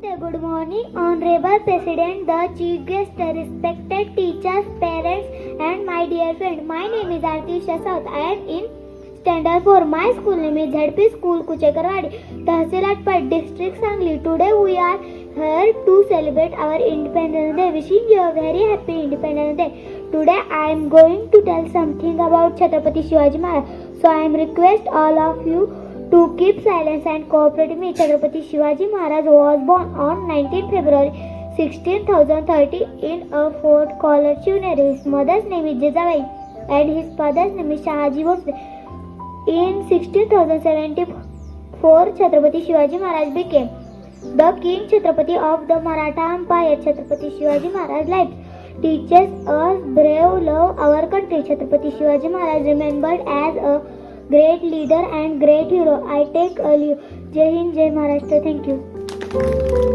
Good morning, Honorable President, the Chief Guest, respected teachers, parents, and my dear friend. My name is Arti Shasaut. I am in standard 4. My school name is ZP School, Kuchekarwadi, Tahsil Atpat, District Sangli. Today we are here to celebrate our Independence Day. Wishing you a very happy Independence Day. Today I am going to tell something about Chhatrapati Shivaji Maharaj. So I am request all of you to keep silence and cooperate with me. Chhatrapati Shivaji Maharaj was born on 19 February 1630 in a fort called Shivneri. His mother's name is Jizabai and his father's name is Shahaji Bhosle. In 1674, Chhatrapati Shivaji Maharaj became the king Chhatrapati of the Maratha Empire. Chhatrapati Shivaji Maharaj life teaches us brave love our country. Chhatrapati Shivaji Maharaj remembered as a great leader and great hero. I take a leave. Jai Hind, Jai Maharashtra. Thank you.